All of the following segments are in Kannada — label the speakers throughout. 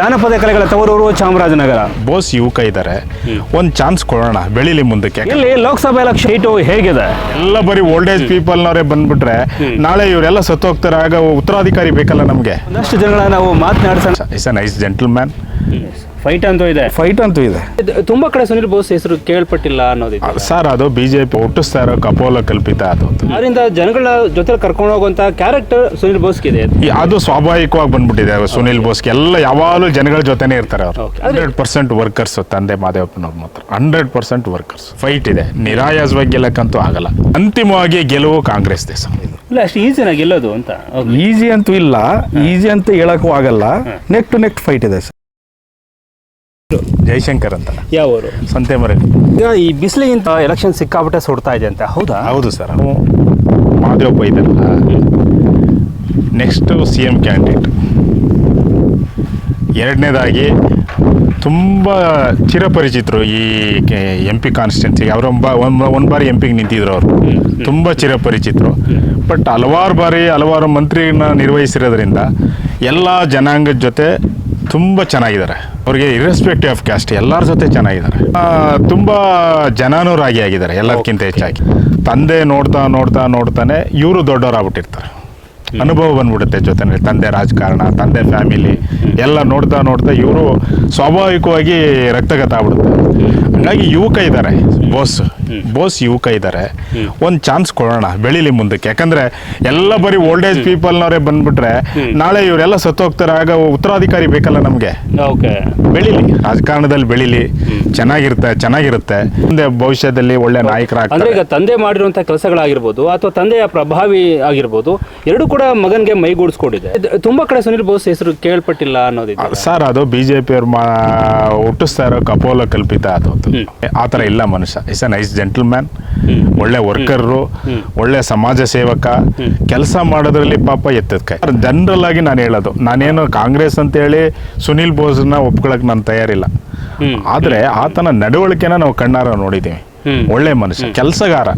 Speaker 1: ಜಾನಪದ ಕಲೆಗಳ ತವರೂರು ಚಾಮರಾಜನಗರ.
Speaker 2: ಬೋಸ್ ಯುವಕ ಇದ್ದಾರೆ ಒಂದು ಚಾನ್ಸ್ ಕೊಡೋಣ ಬೆಳಿಲಿ ಮುಂದಕ್ಕೆ.
Speaker 1: ಇಲ್ಲಿ ಲೋಕಸಭೆ ಎಲೆಕ್ಷನ್ ಸೀಟು ಹೇಗಿದೆ?
Speaker 2: ಎಲ್ಲ ಬರೀ ಓಲ್ಡ್ ಏಜ್ ಪೀಪಲ್ನವರೇ ಬಂದ್ಬಿಟ್ರೆ ನಾಳೆ ಇವರೆಲ್ಲ ಸತ್ತೋಗ್ತಾರೆ ಆಗ ಉತ್ತರಾಧಿಕಾರಿ ಬೇಕಲ್ಲ ನಮಗೆ?
Speaker 1: ಒಂದಷ್ಟು ಜನಗಳ ನಾವು ಮಾತನಾಡ್ಸೋಣ.
Speaker 2: Is a nice gentleman
Speaker 1: fight ಅಂತೂ ಇದೆ.
Speaker 3: ಫೈಟ್ ಅಂತೂ ಇದೆ.
Speaker 1: ಇದು ತುಂಬಾ ಕಡೆ ಸುನಿಲ್ ಬೋಸ್ ಹೆಸರು ಕೇಳ್ಪಟ್ಟಿಲ್ಲ ಅನ್ನೋದು
Speaker 2: ಸರ್ ಅದು ಬಿಜೆಪಿ ಹುಟ್ಟಿಸ್ತಾ ಇರೋ ಕಪೋಲ ಕಲ್ಪಿತ ಅದು.
Speaker 1: ಅದರಿಂದ ಜನಗಳ ಜೊತೆ ಕರ್ಕೊಂಡು ಹೋಗುವಂತ ಕ್ಯಾರೆಕ್ಟರ್ ಸುನಿಲ್ ಬೋಸ್ಗಿದೆ.
Speaker 2: ಇದೆ ಅದು ಸ್ವಾಭಾವಿಕವಾಗಿ ಬಂದ್ಬಿಟ್ಟಿದೆ ಸುನಿಲ್ ಬೋಸ್ಗೆ. ಎಲ್ಲ ಯಾವಾಗಲೂ ಜನಗಳ ಜೊತೆನೇ ಇರ್ತಾರೆ ಅವರು. ಹಂಡ್ರೆಡ್ ಪರ್ಸೆಂಟ್ ವರ್ಕರ್ಸ್ ತಂದೆ ಮಾದೇವಪ್ಪನವ್ರ ಮಾತ್ರ. ಹಂಡ್ರೆಡ್ ಪರ್ಸೆಂಟ್ ವರ್ಕರ್ಸ್ ಫೈಟ್ ಇದೆ. ನಿರಾಯಾಸವಾಗಿ ಗೆಲ್ಲಕ್ಕಂತೂ ಆಗಲ್ಲ. ಅಂತಿಮವಾಗಿ ಗೆಲುವು ಕಾಂಗ್ರೆಸ್ ದೇಶ.
Speaker 1: ಇಲ್ಲ ಅಷ್ಟು ಈಸಿನ ಗೆಲ್ಲೋದು ಅಂತ.
Speaker 3: ಈಸಿ ಅಂತೂ ಇಲ್ಲ. ಈಸಿ ಅಂತ ಹೇಳಕ್ಕೂ ಆಗಲ್ಲ. ನೆಕ್ ಟು ನೆಕ್ ಫೈಟ್ ಇದೆ ಸರ್.
Speaker 2: ಜೈಶಂಕರ್ ಅಂತ.
Speaker 1: ಯಾವ ಊರು
Speaker 2: ಸಂತೆ ಮರಳಿ
Speaker 1: ಈಗ ಈ ಬಿಸಿಲಿಗಿಂತ ಎಲೆಕ್ಷನ್ ಸಿಕ್ಕಾಬಿಟ್ಟೆ ಸುಡ್ತಾ ಇದೆ ಅಂತ. ಹೌದಾ?
Speaker 2: ಹೌದು ಸರ್ ಮಾದೇವಪ್ಪ ಇದೆಲ್ಲ ನೆಕ್ಸ್ಟು ಸಿ ಎಂ ಕ್ಯಾಂಡಿಡೇಟ್ ಎರಡನೇದಾಗಿ ತುಂಬ ಚಿರಪರಿಚಿತರು ಈ ಎಂ ಪಿ ಕಾನ್ಸ್ಟಿಟ್ಯೂನ್ಸಿಗೆ ಅವರು ಒಂದು ಬಾರಿ ಎಂ ಪಿಗೆ ನಿಂತಿದ್ರು ಅವರು. ತುಂಬ ಚಿರಪರಿಚಿತರು. ಬಟ್ ಹಲವಾರು ಬಾರಿ ಹಲವಾರು ಮಂತ್ರಿನ ನಿರ್ವಹಿಸಿರೋದ್ರಿಂದ ಎಲ್ಲ ಜನಾಂಗದ ಜೊತೆ ತುಂಬ ಚೆನ್ನಾಗಿದ್ದಾರೆ. ಅವ್ರಿಗೆ ಇರೆಸ್ಪೆಕ್ಟಿವ್ ಆಫ್ ಕ್ಯಾಸ್ಟ್ ಎಲ್ಲರ ಜೊತೆ ಚೆನ್ನಾಗಿದ್ದಾರೆ. ತುಂಬ ಜನಾನುರಾಗಿ ಆಗಿದ್ದಾರೆ ಎಲ್ಲದಕ್ಕಿಂತ ಹೆಚ್ಚಾಗಿ. ತಂದೆ ನೋಡ್ತಾ ನೋಡ್ತಾ ನೋಡ್ತಾನೆ ಇವರು ದೊಡ್ಡವರಾಗ್ಬಿಟ್ಟಿರ್ತಾರೆ ಅನುಭವ ಬಂದ್ಬಿಡುತ್ತೆ ಜೊತೆನಲ್ಲಿ ತಂದೆ ರಾಜಕಾರಣ ತಂದೆ ಫ್ಯಾಮಿಲಿ ಎಲ್ಲ ನೋಡ್ತಾ ನೋಡ್ತಾ ಇವರು ಸ್ವಾಭಾವಿಕವಾಗಿ ರಕ್ತಗತ ಆಗ್ಬಿಡುತ್ತೆ. ಹಂಗಾಗಿ ಯುವಕ ಇದ್ದಾರೆ ಬೋಸ್ ಬೋಸ್ ಯುವಕ ಇದ್ದಾರೆ ಒಂದ್ ಚಾನ್ಸ್ ಕೊಡೋಣ ಬೆಳಿಲಿ ಮುಂದಕ್ಕೆ. ಯಾಕಂದ್ರೆ ಎಲ್ಲ ಬರೀ ಓಲ್ಡ್ ಏಜ್ ಪೀಪಲ್ನವರೇ ಬಂದ್ಬಿಟ್ರೆ ನಾಳೆ ಇವರೆಲ್ಲ ಸತ್ತೋಗ್ತಾರೆ ಆಗ ಉತ್ತರಾಧಿಕಾರಿ ಬೇಕಲ್ಲ ನಮ್ಗೆ? ಬೆಳಿಲಿ ರಾಜಕಾರಣದಲ್ಲಿ ಬೆಳಿಲಿ. ಚೆನ್ನಾಗಿರುತ್ತೆ ಚೆನ್ನಾಗಿರುತ್ತೆ. ಮುಂದೆ ಭವಿಷ್ಯದಲ್ಲಿ ಒಳ್ಳೆ
Speaker 1: ಅಂದ್ರೆ
Speaker 2: ನಾಯಕರಾಗ್ತಾರೆ.
Speaker 1: ಈಗ ತಂದೆ ಮಾಡಿರುವಂತ ಕೆಲಸಗಳಾಗಿರ್ಬೋದು ಅಥವಾ ತಂದೆಯ ಪ್ರಭಾವಿ ಆಗಿರ್ಬೋದು ಎರಡು ಕೂಡ ಮಗನ್ಗೆ ಮೈಗೂಡಿಸ್ಕೊಂಡಿದೆ. ತುಂಬಾ ಕಡೆ ಸುನಿಲ್ ಬೋಸ್ ಹೆಸರು ಕೇಳ್ಪಟ್ಟಿಲ್ಲ ಅನ್ನೋದಿದೆ.
Speaker 2: ಸರ್ ಅದು ಬಿಜೆಪಿ ಅವ್ರ ಹುಟ್ಟಿಸ್ತಾ ಇರೋ ಕಪೋಲ ಕಲ್ಪಿತ ಅದು. ಆ ಥರ ಇಲ್ಲ ಮನುಷ್ಯ. ಇಸ್ ಅ ನೈಸ್ ಜೆಂಟಲ್ಮ್ಯಾನ್, ಒಳ್ಳೆ ವರ್ಕರ್, ಒಳ್ಳೆ ಸಮಾಜ ಸೇವಕ, ಕೆಲಸ ಮಾಡೋದ್ರಲ್ಲಿ ಪಾಪ ಎತ್ತದ ಕೈ ಜನರಲ್ ಆಗಿ ನಾನು ಹೇಳೋದು, ನಾನೇನು ಕಾಂಗ್ರೆಸ್ ಅಂತ ಹೇಳಿ ಸುನಿಲ್ ಬೋಸ್ನ ಒಪ್ಕೊಳಕ್ ನಾನು ತಯಾರಿಲ್ಲ. ಆದ್ರೆ ಆತನ ನಡವಳಿಕೆನ ನಾವು ಕಣ್ಣಾರ ನೋಡಿದ್ದೀವಿ. ಒಳ್ಳೆ ಮನುಷ್ಯ, ಕೆಲಸಗಾರ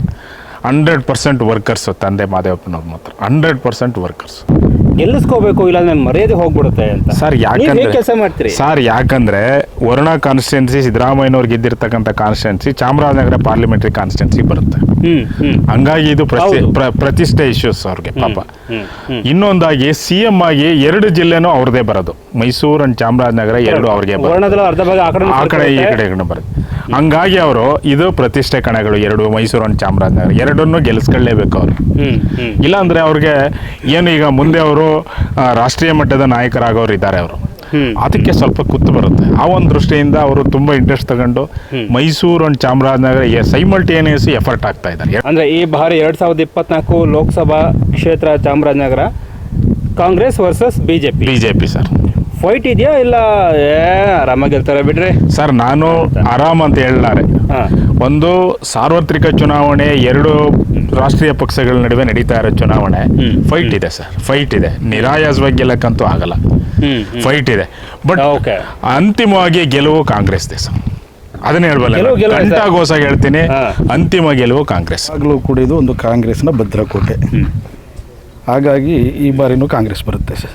Speaker 2: ಹಂಡ್ರೆಡ್ ಪರ್ಸೆಂಟ್ ವರ್ಕರ್ಸ್, ತಂದೆ ಮಾದೇವಪ್ಪನವ್ರ ಮಾತ್ರ ಹಂಡ್ರೆಡ್ ಪರ್ಸೆಂಟ್ ವರ್ಕರ್ಸ್
Speaker 1: ಗೆಲ್ಲಿಸ್ಕೋಬೇಕು ಇಲ್ಲ ನನ್ನ ಮರ್ಯಾದೆ ಹೋಗ್ಬಿಡುತ್ತೆ ಅಂತ.
Speaker 2: ಸರ್ ಯಾಕಂದ್ರೆ
Speaker 1: ಕೆಲಸ ಮಾಡ್ತೀರಿ?
Speaker 2: ಸರ್ ಯಾಕಂದ್ರೆ ವರುಣ ಕಾನ್ಸ್ಟಿಟ್ಯೂನ್ಸಿ ಸಿದ್ದರಾಮಯ್ಯನವ್ರು ಗೆದ್ದಿರ್ತಕ್ಕಂಥ ಕಾನ್ಸ್ಟಿಟ್ಯೂನ್ಸಿ ಚಾಮರಾಜನಗರ ಪಾರ್ಲಿಮೆಂಟರಿ ಕಾನ್ಸ್ಟಿಟ್ಯೂನ್ಸಿ ಬರುತ್ತೆ. ಹಂಗಾಗಿ ಇದು ಪ್ರತಿ- ಪ್ರ- ಪ್ರತಿಷ್ಠೆ ಇಶ್ಯೂಸ್ ಅವ್ರಿಗೆ ಪಾಪ. ಇನ್ನೊಂದಾಗಿ ಸಿ ಎಂ ಆಗಿ ಎರಡು ಜಿಲ್ಲೆನೂ ಅವ್ರದೇ ಬರೋದು. ಮೈಸೂರು ಅಂಡ್ ಚಾಮರಾಜನಗರ ಎರಡು. ಅವ್ರಿಗೆ
Speaker 1: ಆ ಕಡೆ
Speaker 2: ಈ ಕಡೆ ಬರುತ್ತೆ. ಹಂಗಾಗಿ ಅವರು ಇದು ಪ್ರತಿಷ್ಠೆ ಕಣಗಳು ಎರಡು ಮೈಸೂರು ಅಂಡ್ ಚಾಮರಾಜನಗರ. ಎರಡನ್ನೂ ಗೆಲ್ಸ್ಕೊಳ್ಳೇಬೇಕು ಅವರು. ಇಲ್ಲಾಂದ್ರೆ ಅವ್ರಿಗೆ ಏನು ಈಗ ಮುಂದೆ ಅವರು ರಾಷ್ಟ್ರೀಯ ಮಟ್ಟದ ನಾಯಕರಾಗೋರು ಇದ್ದಾರೆ ಅವರು. ಅದಕ್ಕೆ ಸ್ವಲ್ಪ ಕುತ್ತು ಬರುತ್ತೆ. ಆ ಒಂದು ದೃಷ್ಟಿಯಿಂದ ಅವರು ತುಂಬಾ ಇಂಟ್ರೆಸ್ಟ್ ತಗೊಂಡು Mysuru and Chamarajanagar simultaneous effort ಆಗ್ತಾ ಇದ್ದಾರೆ
Speaker 1: ಅಂದ್ರೆ ಈ ಬಾರಿ ಎರಡ್ ಸಾವಿರದ ಇಪ್ಪತ್ನಾಲ್ಕು ಲೋಕಸಭಾ ಕ್ಷೇತ್ರ Chamarajanagar Congress versus BJP.
Speaker 2: BJP sir.
Speaker 1: Fight ಇದೆಯಾ ಇಲ್ಲ? ಏ ಆರಾಮಾಗಿ ಇರ್ತಾರೆ ಬಿಡ್ರಿ.
Speaker 2: ಸರ್ ನಾನು ಆರಾಮ್ ಅಂತ ಹೇಳಲಾರೆ. ಒಂದು ಸಾರ್ವತ್ರಿಕ ಚುನಾವಣೆ ಎರಡು ರಾಷ್ಟ್ರೀಯ ಪಕ್ಷಗಳ ನಡುವೆ ನಡೀತಾ ಇರೋ ಚುನಾವಣೆ ಫೈಟ್ ಇದೆ ಸರ್. ಫೈಟ್ ಇದೆ. ನಿರಾಯಾಸವಾಗಿ ಗೆಲ್ಲಕ್ಕಂತೂ ಆಗಲ್ಲ. ಫೈಟ್ ಇದೆ. ಬಟ್
Speaker 1: ಓಕೆ
Speaker 2: ಅಂತಿಮವಾಗಿ ಗೆಲುವು ಕಾಂಗ್ರೆಸ್ ದೇಶ ಅದನ್ನ ಹೇಳ್ಬಲ್ಲ ಗಂಟಾಗೋಸಾಗಿ ಹೇಳ್ತೀನಿ. ಅಂತಿಮ ಗೆಲುವು ಕಾಂಗ್ರೆಸ್.
Speaker 3: ಆಗಲೂ ಕೂಡ ಇದು ಒಂದು ಕಾಂಗ್ರೆಸ್ನ ಭದ್ರಕೋಟೆ. ಹಾಗಾಗಿ ಈ ಬಾರಿನೂ ಕಾಂಗ್ರೆಸ್ ಬರುತ್ತೆ ಸರ್.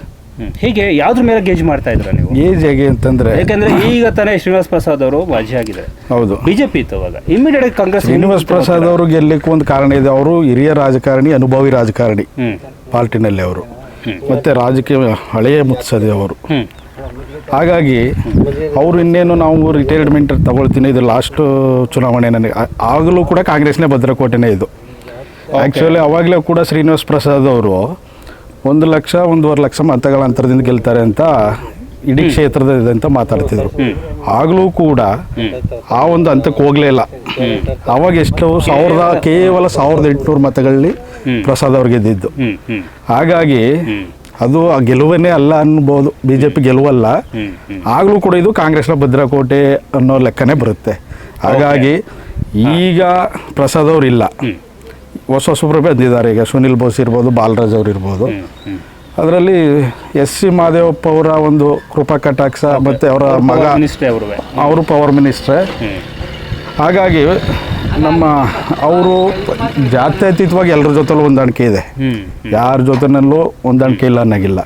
Speaker 1: ಹೀಗೆ ಯಾವ್ದ್ರ ಮೇಲೆ ಗೇಜ್ ಮಾಡ್ತಾ ಇದ್ರ ನೀವು?
Speaker 3: ಏಜ್ ಹೇಗೆ ಅಂತಂದ್ರೆ
Speaker 1: ಯಾಕಂದ್ರೆ ಈಗ ತಾನೇ ಶ್ರೀನಿವಾಸ್ ಪ್ರಸಾದ್ ಅವರು ಮಾಜಿ ಆಗಿದ್ದಾರೆ.
Speaker 3: ಹೌದು.
Speaker 1: ಬಿಜೆಪಿ ಇತ್ತು ಅವಾಗ. ಇಮಿಡಿಯೇಟ್ ಕಾಂಗ್ರೆಸ್
Speaker 3: ಶ್ರೀನಿವಾಸ್ ಪ್ರಸಾದ್ ಅವರು ಗೆಲ್ಲಕ್ಕೆ ಒಂದು ಕಾರಣ ಇದೆ. ಅವರು ಹಿರಿಯ ರಾಜಕಾರಣಿ ಅನುಭವಿ ರಾಜಕಾರಣಿ. ಪಾರ್ಟಿನಲ್ಲಿ ಅವರು. ಮತ್ತೆ ರಾಜಕೀಯ ಹಳೆಯ ಮುತ್ಸದೆ ಅವರು. ಹಾಗಾಗಿ ಅವರು ಇನ್ನೇನು ನಾವು ರಿಟೈರ್ಮೆಂಟ್ ತಗೊಳ್ತೀನಿ ಇದು ಲಾಸ್ಟ್ ಚುನಾವಣೆ ನನಗೆ. ಆಗಲೂ ಕೂಡ ಕಾಂಗ್ರೆಸ್ನೇ ಭದ್ರಕೋಟೆನೇ ಇದು. ಆ್ಯಕ್ಚುಲಿ ಅವಾಗಲೂ ಕೂಡ ಶ್ರೀನಿವಾಸ್ ಪ್ರಸಾದ್ ಅವರು ಒಂದು ಲಕ್ಷ ಒಂದೂವರೆ ಲಕ್ಷ ಮತಗಳ ಅಂತರದಿಂದ ಗೆಲ್ತಾರೆ ಅಂತ ಇಡೀ ಕ್ಷೇತ್ರದ ಇದೆ ಅಂತ ಮಾತಾಡ್ತಿದ್ರು. ಆಗಲೂ ಕೂಡ ಆ ಒಂದು ಹಂತಕ್ಕೆ ಹೋಗ್ಲೇ ಇಲ್ಲ. ಅವಾಗ ಎಷ್ಟು ಸಾವಿರದ ಕೇವಲ ಸಾವಿರದ ಎಂಟುನೂರು ಮತಗಳಲ್ಲಿ ಪ್ರಸಾದ್ ಅವ್ರು ಗೆದ್ದಿದ್ದು.
Speaker 1: ಹ್ಮ್ ಹ್ಮ್.
Speaker 3: ಹಾಗಾಗಿ ಅದು ಆ ಗೆಲುವನ್ನೇ ಅಲ್ಲ ಅನ್ಬೋದು ಬಿ ಜೆ ಪಿ ಗೆಲುವಲ್ಲ ಆಗಲೂ ಕೂಡ ಇದು ಕಾಂಗ್ರೆಸ್ನ ಭದ್ರಕೋಟೆ ಅನ್ನೋ ಲೆಕ್ಕನೇ ಬರುತ್ತೆ. ಹಾಗಾಗಿ ಈಗ ಪ್ರಸಾದ್ ಅವ್ರು ಇಲ್ಲ. ಹೊಸ ಹೊಸಬ್ರು ಬಂದಿದ್ದಾರೆ. ಈಗ ಸುನಿಲ್ ಬೋಸ್ ಇರ್ಬೋದು ಬಾಲರಾಜ್ ಅವ್ರು ಇರ್ಬೋದು. ಅದರಲ್ಲಿ ಎಸ್ ಸಿ ಮಾದೇವಪ್ಪ ಅವರ ಒಂದು ಕೃಪಾ ಕಟಾಕ್ಷ ಮತ್ತು ಅವರ ಮಗ
Speaker 1: ಅವರು
Speaker 3: ಪವರ್ ಮಿನಿಸ್ಟ್ರೇ ಹಾಗಾಗಿ ನಮ್ಮ ಅವರು ಜಾತ್ಯತೀತವಾಗಿ ಎಲ್ಲರ ಜೊತೆಲೂ ಹೊಂದಾಣಿಕೆ ಇದೆ. ಯಾರ ಜೊತೆನಲ್ಲೂ ಹೊಂದಾಣಿಕೆ ಇಲ್ಲ ಪ್ರತಿ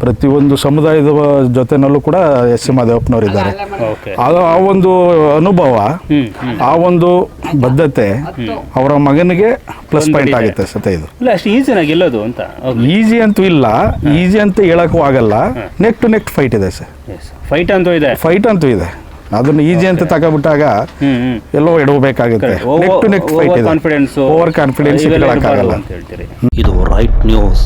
Speaker 3: ಪ್ರತಿಯೊಂದು ಸಮುದಾಯದ ಜೊತೆನಲ್ಲೂ ಕೂಡ ಎಸ್ ಸಿ ಮಾದೇವಪ್ಪನವರು ಇದ್ದಾರೆ.
Speaker 1: ಓಕೆ
Speaker 3: ಆ ಒಂದು ಅನುಭವ ಆ ಒಂದು ಬದ್ಧತೆ ಅವರ ಮಗನಿಗೆ ಪ್ಲಸ್ ಪಾಯಿಂಟ್ ಆಗುತ್ತೆ ಸತ ಇದು.
Speaker 1: ಅಂತ
Speaker 3: ಈಸಿ ಅಂತೂ ಇಲ್ಲ. ಈಸಿ ಅಂತ ಹೇಳಕ್ಕೂ ಆಗಲ್ಲ. ನೆಕ್ ಟು ನೆಕ್ ಫೈಟ್ ಇದೆ ಸರ್.
Speaker 1: ಫೈಟ್ ಅಂತೂ ಇದೆ.
Speaker 3: ಫೈಟ್ ಅಂತೂ ಇದೆ. ಅದನ್ನು ಈಜಿ ಅಂತ ತಗೊಬಿಟ್ಟಾಗ ಎಲ್ಲೋ ಇಡಬೇಕಾಗುತ್ತೆ ನೆಕ್ ಟು ನೆಕ್ ಫೈಟ್ ಇದೆ.
Speaker 1: ಕಾನ್ಫಿಡೆನ್ಸ್
Speaker 3: ಓವರ್ ಕಾನ್ಫಿಡೆನ್ಸ್ ಇಟ್ಕೊಳಕ್ಕಾಗಲ್ಲ.
Speaker 1: ಅಂತ ಹೇಳ್ತೀರಿ.
Speaker 4: ಇದು ರೈಟ್ ನ್ಯೂಸ್